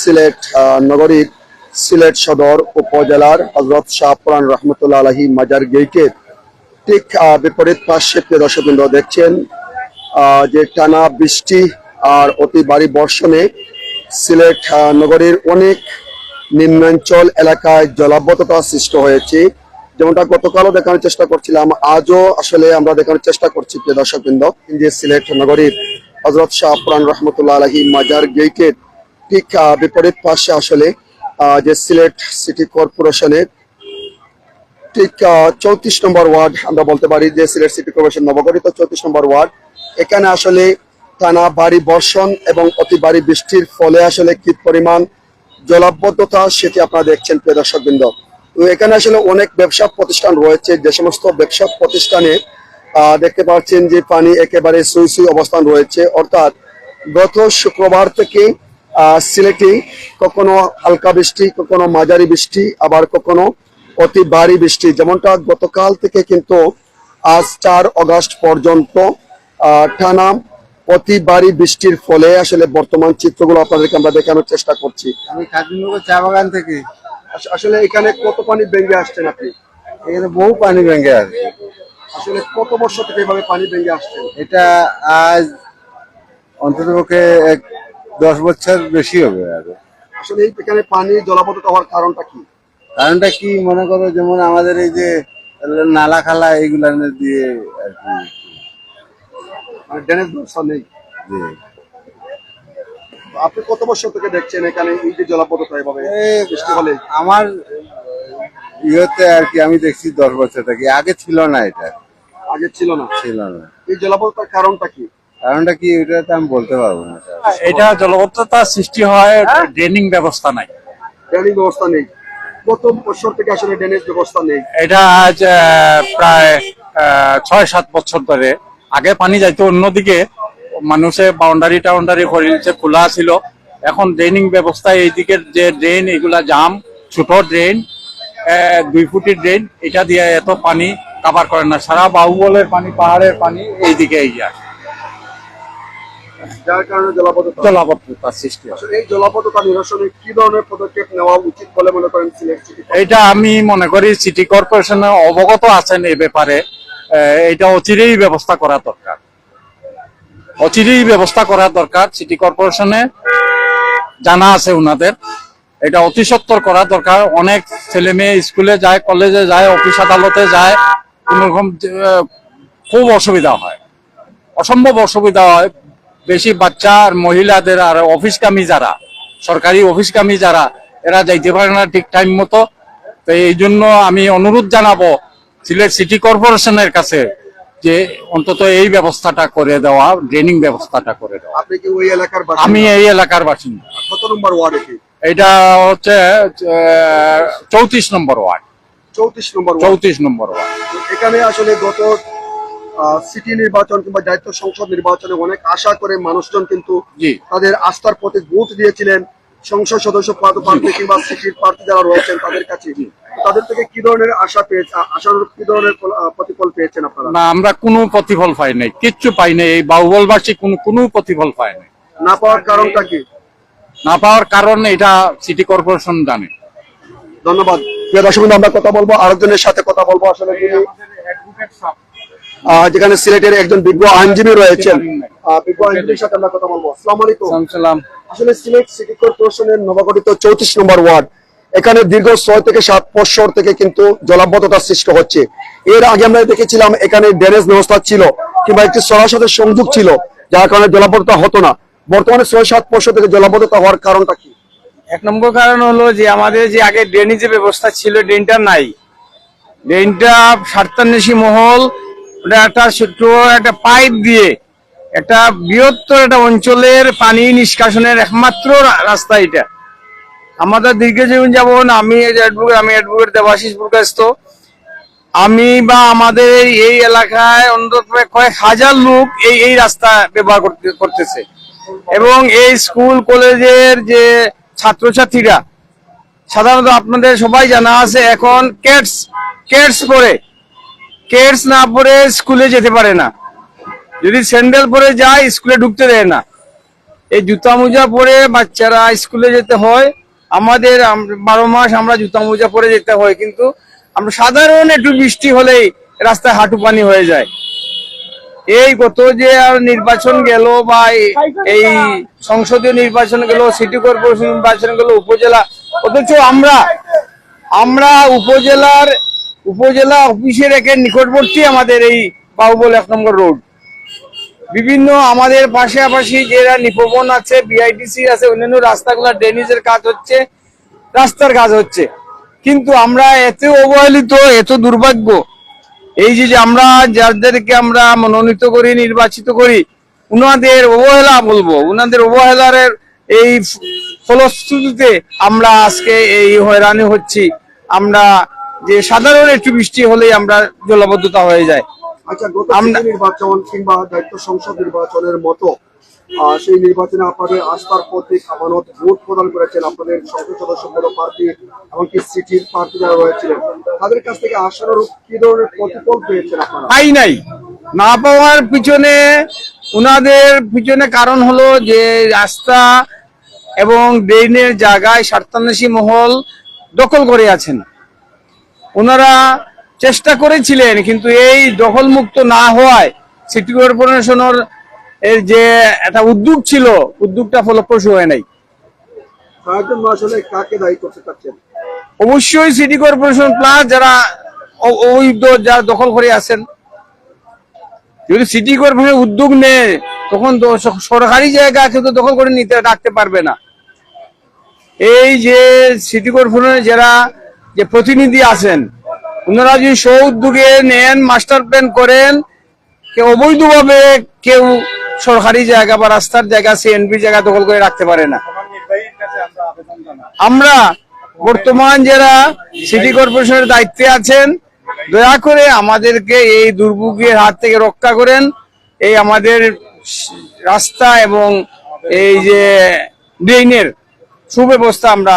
সিলেট নগরীর সিলেট সদর উপজেলার হজরত শাহপুরান রহমতুল্লাহ আলহী মাজার গেটের ঠিক বিপরীত পাশে প্রিয় দর্শকবৃন্দ দেখছেন যে টানা বৃষ্টি আর অতি ভারী বর্ষণে সিলেট নগরীর অনেক নিম্নাঞ্চল এলাকায় জলাবদ্ধতা সৃষ্টি হয়েছে। যেমনটা গতকালও দেখানোর চেষ্টা করছিলাম, আজও আসলে আমরা দেখানোর চেষ্টা করছি প্রিয় দর্শকবৃন্দ, যে সিলেট নগরীর হজরত শাহ পুরান রহমতুল্লাহ আলহী মাজার গেটের ঠিক বিপরীত পাশে আসলে যে সিলেট সিটি কর্পোরেশনের ঠিক চৌত্রিশ নম্বর ওয়ার্ড আমরা বলতে পারি যে সিলেট সিটি কর্পোরেশন নবগঠিত চৌত্রিশ নম্বর ওয়ার্ড। এখানে আসলে টানা ভারী বর্ষণ এবং অতি ভারী বৃষ্টির ফলে আসলে কি পরিমাণ জলাবদ্ধতা সেটি আপনারা দেখছেন, প্রিয় দর্শকবৃন্দ। তো এখানে আসলে অনেক ব্যবসা প্রতিষ্ঠান রয়েছে, যে সমস্ত ব্যবসা প্রতিষ্ঠানে দেখতে পাচ্ছেন যে পানি একেবারে সুই সুই অবস্থান রয়েছে। অর্থাৎ গত শুক্রবার থেকে সিলেটে কখনো হালকা বৃষ্টি কখনো মাঝারি বৃষ্টি আবার কখনো অতি ভারী বৃষ্টি। যেমনটা গতকাল থেকে কিন্তু আজ চার অগস্ট পর্যন্ত টানা অতি ভারী বৃষ্টির ফলে আসলে বর্তমান চিত্রগুলো আপনাদেরকে আমরা দেখানোর চেষ্টা করছি। আমি খাদিমনগর চা বাগান থেকে। আসলে এখানে কত পানি ভেঙে আসছেন আপনি? এখানে বহু পানি ভেঙে আছে আসলে কত বছর থেকে এভাবে পানি ভেঙে আসছেন? এটা আজ অন্তত পক্ষে এক দশ বছর বেশি হবে আর। আসলে এই এখানে পানি জলাবদ্ধতা হওয়ার কারণটা কি? কারণটা কি মনে করো? যেমন আমাদের এই যে নালা খালা এইগুলা দিয়ে আর কি। মানে ড্রেনেজ ব্যবস্থা নেই। আপনি কত বছর থেকে দেখছেন এখানে এই যে জলাবদ্ধতা এভাবে? বৃষ্টি হলে আমার ইয়েতে আর কি আমি দেখছি দশ বছর থেকে। আগে ছিল না এটা। আগে ছিল না। ছিল না। এই জলাবদ্ধতার কারণটা কি? কারণটা কি এটা তো আমি বলতে পারব না এটা জলবদ্ধতা সৃষ্টি হয় ড্রেনিং ব্যবস্থা নাই। ড্রেনিং ব্যবস্থা নেই। কত বছর থেকে আসলে ড্রেনেজ ব্যবস্থা নেই। এটা আজ আহ, প্রায় আহ, ছয় সাত বছর ধরে। আগে পানি যাইতো অন্যদিকে মানুষে বাউন্ডারি টাউন্ডারি করেছে খোলা ছিল এখন ড্রেনিং ব্যবস্থা এইদিকের যে ড্রেন এগুলা জাম ছোট ড্রেন দুই ফুটের ড্রেন এটা দিয়ে এত পানি কাভার করে না। সারা বাহুবলের পানি পাহাড়ের পানি এইদিকে এই যায়। যার কারণে জলাবদ্ধতা জলাবদ্ধতা সৃষ্টি হয়। এই জলাবদ্ধতা নিরসনে কি ধরনের পদক্ষেপ নেওয়া উচিত বলে মনে করেন সিলেট সিটি এটা আমি মনে করি সিটি কর্পোরেশনে অবগত আছেন এই ব্যাপারে। এটা অচিরেই ব্যবস্থা করা দরকার। অচিরেই ব্যবস্থা করা দরকার সিটি কর্পোরেশনে। জানা আছে উনাদের। এটা অতি সত্তর করা দরকার। অনেক ছেলে মেয়ে স্কুলে যায় কলেজে যায় অফিস আদালতে যায়। কোনোরকম খুব অসুবিধা হয়। অসম্ভব অসুবিধা হয়। বেশি বাচ্চা আর মহিলাদের আর অফিস অফিসকামী যারা সরকারি অফিস অফিসকামী যারা এরা যাইতে পারে না ঠিক টাইম মতো। তো এই জন্য আমি অনুরোধ জানাব সিলেট সিটি কর্পোরেশনের কাছে যে অন্তত এই ব্যবস্থাটা করে দেওয়া ড্রেনিং ব্যবস্থাটা করে দেওয়া। আপনি কি ওই এলাকার আমি এই এলাকার বাসিন্দা। কত নম্বর ওয়ার্ড এটা হচ্ছে চৌত্রিশ নম্বর ওয়ার্ড। চৌত্রিশ নম্বর চৌত্রিশ নম্বর ওয়ার্ড। এখানে আসলে গত সিটি নির্বাচন কিংবা দায়িত্ব সংসদ নির্বাচনে অনেক আশা করে মানুষজন কিন্তু তাদের আস্থার প্রতি ভোট দিয়েছিলেন। সংসদ সদস্য পদ- প্রার্থী কিংবা সিটির প্রার্থী যারা রয়েছেন তাদের কাছে। তাদের থেকে কি ধরনের আশা পেয়েছে আশানুরূপ কি ধরনের প্রতিফল পেয়েছেন আপনারা? না আমরা কোনো প্রতিফল পাই নাই কিচ্ছু পাই নাই এই বাহুবলবাসী কোনো কোনো প্রতিফল পায় নাই। না পাওয়ার কারণটা কি? না পাওয়ার কারণ এটা সিটি কর্পোরেশন জানে। ধন্যবাদ। প্রিয় দর্শক আমরা কথা বলব আরেকজনের সাথে কথা বলব। আসলে যেখানে সিলেটের একজন বিজ্ঞ আইনজীবী রয়েছেন। বিজ্ঞ আইনজীবীর সাথে আমরা কথা বলব। আসসালামু আলাইকুম। সালাম আসলে সিলেট সিটি কর্পোরেশনের নবগঠিত চৌত্রিশ নম্বর ওয়ার্ড এখানে দীর্ঘ ছয় থেকে সাত বছর থেকে কিন্তু জলাবদ্ধতার সৃষ্টি হচ্ছে। এর আগে আমরা দেখেছিলাম এখানে ড্রেনেজ ব্যবস্থা ছিল কিংবা একটি সরার সাথে সংযোগ ছিল যার কারণে জলাবদ্ধতা হতো না। বর্তমানে ছয় সাত বছর থেকে জলাবদ্ধতা হওয়ার কারণটা কি? এক নম্বর কারণ হলো যে আমাদের যে আগে ড্রেনেজের ব্যবস্থা ছিল ড্রেনটা নাই। ড্রেনটা সাতান্নেশি মহল ওটা একটা ছোট্ট একটা পাইপ দিয়ে একটা বৃহত্তর একটা অঞ্চলের পানি নিষ্কাশনের একমাত্র রাস্তা এটা। আমাদের দীর্ঘজীবন যেমন আমি অ্যাডভোকেট আমি অ্যাডভোকেট দেবাশিস প্রকাশত। আমি বা আমাদের এই এলাকায় অন্তত কয়েক হাজার লোক এই এই রাস্তা ব্যবহার করতে, করতেছে। এবং এই স্কুল, কলেজের যে ছাত্রছাত্রীরা, সাধারণত আপনাদের সবাই জানা আছে এখন কেটস কেটস পরে। কেটস না পরে স্কুলে যেতে পারে না। যদি স্যান্ডেল পরে যায়, স্কুলে ঢুকতে দেয় না। এই জুতা মোজা পরে বাচ্চারা স্কুলে যেতে হয়। আমাদের বারো মাস আমরা জুতা মোজা পরে যেতে হয়, কিন্তু আমরা সাধারণ একটু বৃষ্টি হলেই রাস্তায় হাঁটু পানি হয়ে যায়। এই গত যে আর নির্বাচন গেল বা এই- এই সংসদীয় নির্বাচন গেল, সিটি কর্পোরেশন নির্বাচন গেল, উপজেলা অথচ আমরা আমরা উপজেলার উপজেলা অফিসের একের নিকটবর্তী আমাদের এই বাহুবল এক নম্বর রোড। বিভিন্ন আমাদের পাশাপাশি যারা নিপবন আছে বিআইটিসি আছে, অন্যান্য রাস্তাগুলো ড্রেনেজের কাজ হচ্ছে, রাস্তার কাজ হচ্ছে। কিন্তু আমরা এত অবহেলিত, এত দুর্ভাগ্য, এই যে আমরা যাদেরকে আমরা মনোনীত করি, নির্বাচিত করি, উনাদের অবহেলা বলব, উনাদের অবহেলার এই ফলশ্রুতিতে আমরা আজকে এই হয়রানি হচ্ছি। আমরা যে সাধারণ একটু বৃষ্টি হলেই আমরা জলাবদ্ধতা হয়ে যায়। আচ্ছা গত নির্বাচন কিংবা দায়িত্ব সংসদ নির্বাচনের মতো সেই নির্বাচনে আপনাদের আস্থার প্রতীক আমানত ভোট প্রদান করেছেন আপনাদের সংসদ সদস্য প্রার্থী এমনকি সিটির প্রার্থী যারা রয়েছিলেন তাদের কাছ থেকে আশানুরূপ কি ধরনের প্রতিফল পেয়েছেন আপনারা? পাই নাই। না পাওয়ার পিছনে উনাদের পিছনে কারণ হলো যে রাস্তা এবং ড্রেনের জায়গায় স্বার্থান্বেষী মহল দখল করে আছেন। ওনারা চেষ্টা করেছিলেন কিন্তু এই দখল মুক্ত না হওয়ায় সিটি কর্পোরেশনের এর যে একটা উদ্যোগ ছিল উদ্যোগটা ফলপ্রসূ হয় নাই। তার কাকে দায়ী করতে চাচ্ছেন? অবশ্যই সিটি কর্পোরেশন প্লাস যারা অ- ওই দ- যারা দখল করে আছেন। যদি সিটি কর্পোরেশন উদ্যোগ নেয় তখন সরকারি জায়গা কেউ তো দখল করে নিতে রাখতে পারবে না। এই যে সিটি কর্পোরেশনের যারা যে প্রতিনিধি আছেন, ওনারা যদি স্ব উদ্যোগে নেন মাস্টার প্ল্যান করেন কেউ অবৈধভাবে কেউ সরকারি জায়গা বা রাস্তার জায়গা সিএনপি জায়গা দখল করে রাখতে পারে না। আমরা বর্তমান যারা সিটি কর্পোরেশনের দায়িত্বে আছেন, দয়া করে আমাদেরকে এই দুর্ভোগের হাত থেকে রক্ষা করেন। এই আমাদের রাস্তা এবং এই যে ড্রেনের সুব্যবস্থা আমরা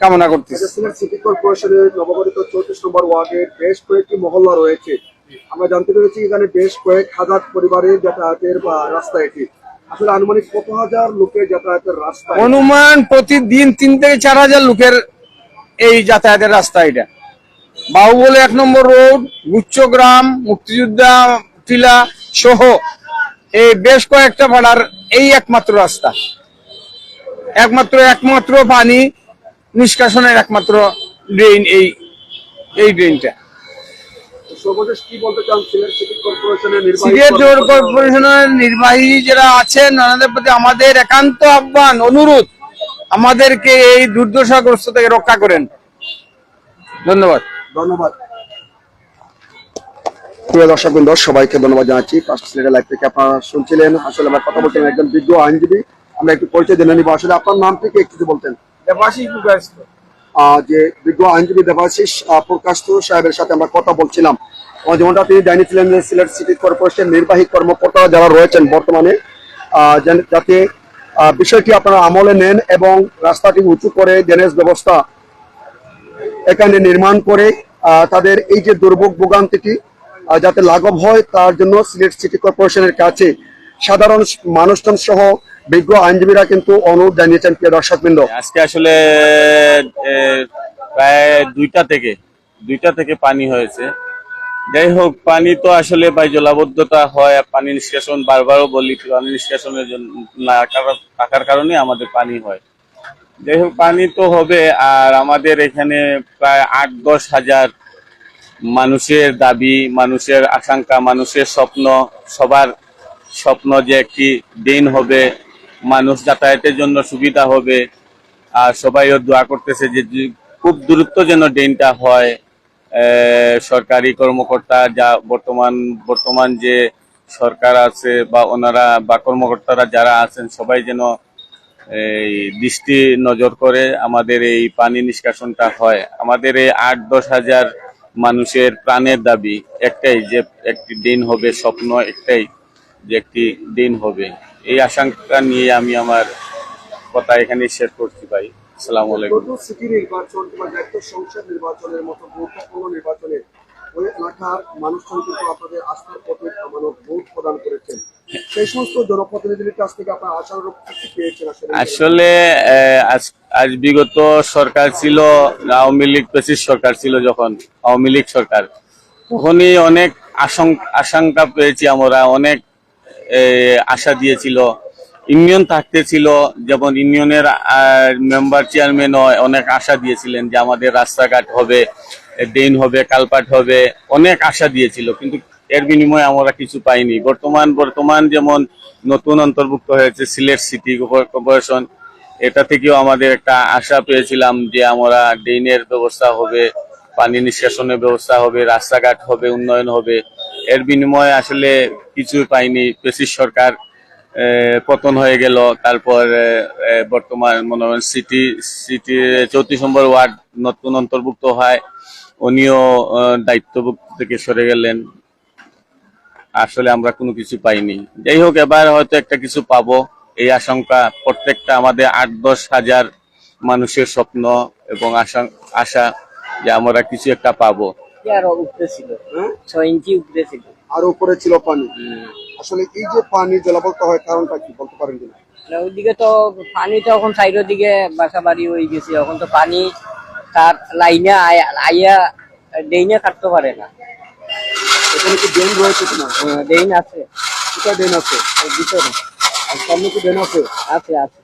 কামনা করতেছি। সিলেট সিটি কর্পোরেশনের নবগঠিত চৌত্রিশ নম্বর ওয়ার্ডের বেশ কয়েকটি মহল্লা রয়েছে। আমরা জানতে পেরেছি এখানে বেশ কয়েক হাজার পরিবারের যাতায়াতের বা রাস্তা এটি। আসলে আনুমানিক কত হাজার লোকের যাতায়াতের রাস্তা? অনুমান প্রতিদিন তিন থেকে চার হাজার লোকের এই যাতায়াতের রাস্তা এটা। বাহুবলে এক নম্বর রোড গুচ্ছগ্রাম মুক্তিযোদ্ধা টিলা সহ এই বেশ কয়েকটা পাড়ার এই একমাত্র রাস্তা। একমাত্র একমাত্র পানি নিষ্কাশনের একমাত্র ড্রেন এই এই ড্রেনটা সর্বশেষ কি বলতে চান সিলেট নির্বাহী জোর কর্পোরেশনের নির্বাহী যারা আছেন ওনাদের প্রতি আমাদের একান্ত আহ্বান অনুরোধ আমাদেরকে এই দুর্দশাগ্রস্ত থেকে রক্ষা করেন। ধন্যবাদ। ধন্যবাদ। প্রিয় দর্শক সবাইকে ধন্যবাদ জানাচ্ছি। ফার্স্ট সিলেটের লাইভ থেকে আপনারা শুনছিলেন। আসলে আমরা কথা বলছিলেন একজন বিজ্ঞ আইনজীবী। আমরা একটু পরিচয় জেনে নিব। আসলে আপনার নাম থেকে একটু বলতেন। যে বিজ্ঞ আইনজীবী দেবাশিস প্রকাশ সাহেবের সাথে আমরা কথা বলছিলাম। যেমনটা তিনি জানিয়েছিলেন যে সিলেট সিটি কর্পোরেশন নির্বাহী কর্মকর্তা যারা রয়েছেন বর্তমানে যাতে বিষয়টি আপনারা আমলে নেন এবং রাস্তাটি উঁচু করে ড্রেনেজ ব্যবস্থা এখানে নির্মাণ করে তাদের এই যে দুর্ভোগ ভোগান্তিটি যাতে লাঘব হয়, তার জন্য সিলেট সিটি কর্পোরেশনের কাছে সাধারণ মানুষজন সহ বিজ্ঞ আইনজীবীরা কিন্তু অনুরোধ জানিয়েছেন প্রিয় দর্শকবৃন্দ। আজকে আসলে প্রায় দুইটা থেকে দুইটা থেকে পানি হয়েছে। যাই হোক, পানি তো আসলে বাই জলাবদ্ধতা হয় পানি নিষ্কাশন, বারবারও বলি, পানি নিষ্কাশনের জন্য না, থাকার কারণে আমাদের পানি হয়। যাই হোক, পানি তো হবে, আর আমাদের এখানে প্রায় আট, দশ হাজার মানুষের দাবি, মানুষের আকাঙ্ক্ষা মানুষের স্বপ্ন, সবার স্বপ্ন যে একটি দিন হবে মানুষ যাতায়াতের জন্য সুবিধা হবে। আর সবাইও দোয়া করতেছে যে খুব দ্রুত যেন ড্রেনটা হয়। সরকারি কর্মকর্তা যা বর্তমান বর্তমান যে সরকার আছে বা ওনারা বা কর্মকর্তারা যারা আছেন, সবাই যেন এই দৃষ্টি নজর করে আমাদের এই পানি নিষ্কাশনটা হয়। আমাদের এই আট, দশ হাজার মানুষের প্রাণের দাবি একটাই যে একটি দিন হবে স্বপ্ন, একটাই যে একটি দিন হবে। এই আশঙ্কা নিয়ে আমি আমার কথা এখানে করছি ভাই। আসসালামু আলাইকুম। সিটি নির্বাচন কিংবা দায়িত্ব সংসদ নির্বাচনের মতো গুরুত্বপূর্ণ নির্বাচনে ওই এলাকার মানুষজন কিন্তু আপনাদের আস্থার প্রতীক আমানত ভোট প্রদান করেছেন। সেই সমস্ত জনপ্রতিনিধির কাছ থেকে আপনার আশানুরূপ কি পেয়েছেন আসলে? আসলে আজ আজ বিগত সরকার ছিল আওয়ামী লীগ পেসিস সরকার ছিল যখন আওয়ামী লীগ সরকার। তখনই অনেক আশঙ্কা পেয়েছি আমরা অনেক আশা দিয়েছিল। ইউনিয়ন থাকতে ছিল, যেমন ইউনিয়নের মেম্বার চেয়ারম্যান অনেক আশা দিয়েছিলেন যে আমাদের রাস্তাঘাট হবে, ড্রেন হবে, কালপাট হবে, অনেক আশা দিয়েছিল, কিন্তু এর বিনিময়ে আমরা কিছু পাইনি। বর্তমান বর্তমান যেমন নতুন অন্তর্ভুক্ত হয়েছে সিলেট সিটি কর্পোরেশন, এটা থেকেও আমাদের একটা আশা পেয়েছিলাম যে আমরা ড্রেনের ব্যবস্থা হবে, পানি নিষ্কাশনের ব্যবস্থা হবে, রাস্তাঘাট হবে, উন্নয়ন হবে। এর বিনিময়ে আসলে কিছুই পাইনি পেসিস সরকার পতন হয়ে গেল, তারপর বর্তমান মনে হয় সিটি সিটি, চৌত্রিশ নম্বর ওয়ার্ড নতুন অন্তর্ভুক্ত হয়, উনিও দায়িত্বভুক্ত থেকে সরে গেলেন। আসলে আমরা কোনো কিছু পাইনি। যাই হোক, এবার হয়তো একটা কিছু পাবো, এই আশঙ্কা প্রত্যেকটা আমাদের আট দশ হাজার মানুষের স্বপ্ন এবং আশা আশা যে আমরা কিছু একটা পাবো। আরও ছিল ছয় ইঞ্চি উপরে ছিল। আর উপরে ছিল পানি। আসলে এই যে পানি জলাবদ্ধ হয় কারণটা কি বলতে পারেন কিনা? ওইদিকে তো পানি তো এখন সাইডের দিকে বাসা বাড়ি হয়ে গেছে। এখন তো পানি তার লাইনে আইয়া ডেইনে কাটতে পারে না। এখানে কি ড্রেন রয়েছে কিনা? ডেইন আছে। কোথায় ড্রেন আছে। ভিতরে আর সামনে কি ড্রেন আছে? আছে আছে।